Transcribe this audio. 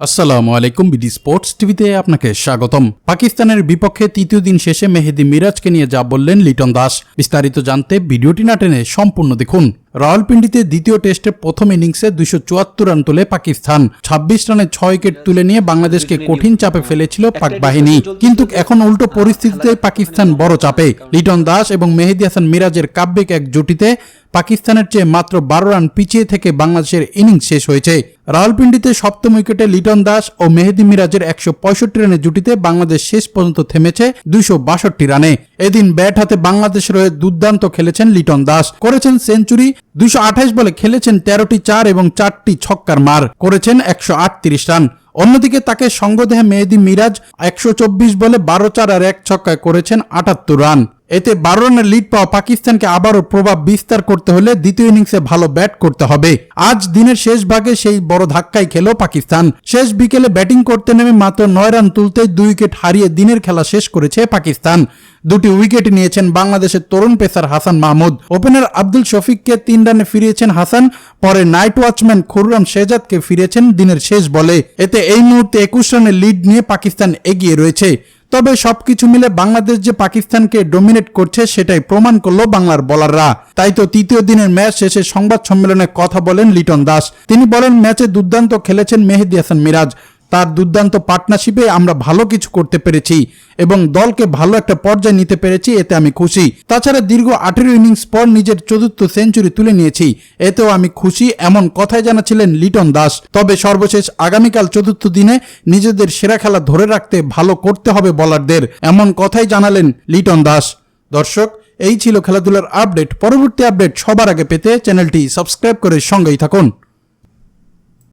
আসসালামু আলাইকুম BD sports টিভিতে আপনাকে স্বাগতম। পাকিস্তানের বিপক্ষে তৃতীয় দিন শেষে মেহেদি মিরাজকে নিয়ে যা বললেন লিটন দাস। বিস্তারিত জানতে ভিডিওটি না টেনে সম্পূর্ণ দেখুন। রাওয়ালপিন্ডিতে দ্বিতীয় টেস্টে প্রথম ইনিংসে দুইশো চুয়াত্তর রান তোলে পাকিস্তান। ছাব্বিশ রানে ছয় উইকেট তুলে নিয়ে বাংলাদেশকে কঠিন চাপে ফেলেছিল পাক বাহিনী। কিন্তু এখন উল্টো পরিস্থিতিতে পাকিস্তান বড় চাপে। লিটন দাস এবং মেহেদি হাসান মিরাজের কাব্যিক এক জুটিতে পাকিস্তানের চেয়ে মাত্র বারো রান পিছিয়ে থেকে বাংলাদেশের ইনিংস শেষ হয়েছে। রাওয়ালপিন্ডিতে সপ্তম উইকেটে লিটন দাস ও মেহেদি মিরাজের একশো পঁয়ষট্টি রানের জুটিতে বাংলাদেশ শেষ পর্যন্ত থেমেছে দুইশো বাষট্টি রানে। এদিন ব্যাট হাতে বাংলাদেশের হয়ে দুর্দান্ত খেলেছেন লিটন দাস। করেছেন সেঞ্চুরি দুইশো আঠাশ বলে খেলেছেন তেরোটি চার এবং চারটি ছক্কার মার। করেছেন একশো আটত্রিশ রান। অন্যদিকে তাকে সঙ্গদেহে মেহেদি মিরাজ একশো চব্বিশ বলে বারো চার আর এক ছক্কায় করেছেন আটাত্তর রান। এতে বারো রানের লিড পাওয়া পাকিস্তানকে আবারও প্রভাব বিস্তার করতে হলে দ্বিতীয় ইনিংসে ভালো ব্যাট করতে হবে। আজ দিনের শেষ ভাগে সেই বড় ধাক্কাই খেল পাকিস্তান। শেষ বিকেলে ব্যাটিং করতে নেমে মাত্র নয় রান তুলতে দুই উইকেট হারিয়ে দিনের খেলা শেষ করেছে পাকিস্তান। দুটি উইকেট নিয়েছেন বাংলাদেশের তরুণ পেসার হাসান মাহমুদ। ওপেনার আব্দুল শফিককে তিন রানে ফিরিয়েছেন হাসান, পরে নাইট ওয়াচম্যান খুররাম শেজাদকে ফিরেছেন দিনের শেষ বলে। এতে এই মুহূর্তে একুশ রানের লিড নিয়ে পাকিস্তান এগিয়ে রয়েছে। তবে সবকিছু মিলে বাংলাদেশ যে পাকিস্তানকে ডোমিনেট করছে সেটাই প্রমাণ করল বাংলার বলাররা তাই তো তৃতীয় দিনের ম্যাচ শেষে সংবাদ সম্মেলনে কথা বলেন লিটন দাস। তিনি বলেন, ম্যাচে দুর্দান্ত খেলেছেন মেহেদি হাসান মিরাজ। তার দুর্দান্ত পার্টনারশিপে আমরা ভালো কিছু করতে পেরেছি এবং দলকে ভালো একটা পর্যায়ে নিতে পেরেছি, এতে আমি খুশি। তাছাড়া দীর্ঘ আঠেরো ইনিংস পর নিজের চতুর্থ সেঞ্চুরি তুলে নিয়েছি, এতেও আমি খুশি, এমন কথাই জানাছিলেন লিটন দাস। তবে সর্বশেষ আগামীকাল চতুর্থ দিনে নিজেদের সেরা খেলা ধরে রাখতে ভালো করতে হবে বলারদের এমন কথাই জানালেন লিটন দাস। দর্শক, এই ছিল খেলাধুলার আপডেট পরবর্তী আপডেট সবার আগে পেতে চ্যানেলটি সাবস্ক্রাইব করে সঙ্গেই থাকুন।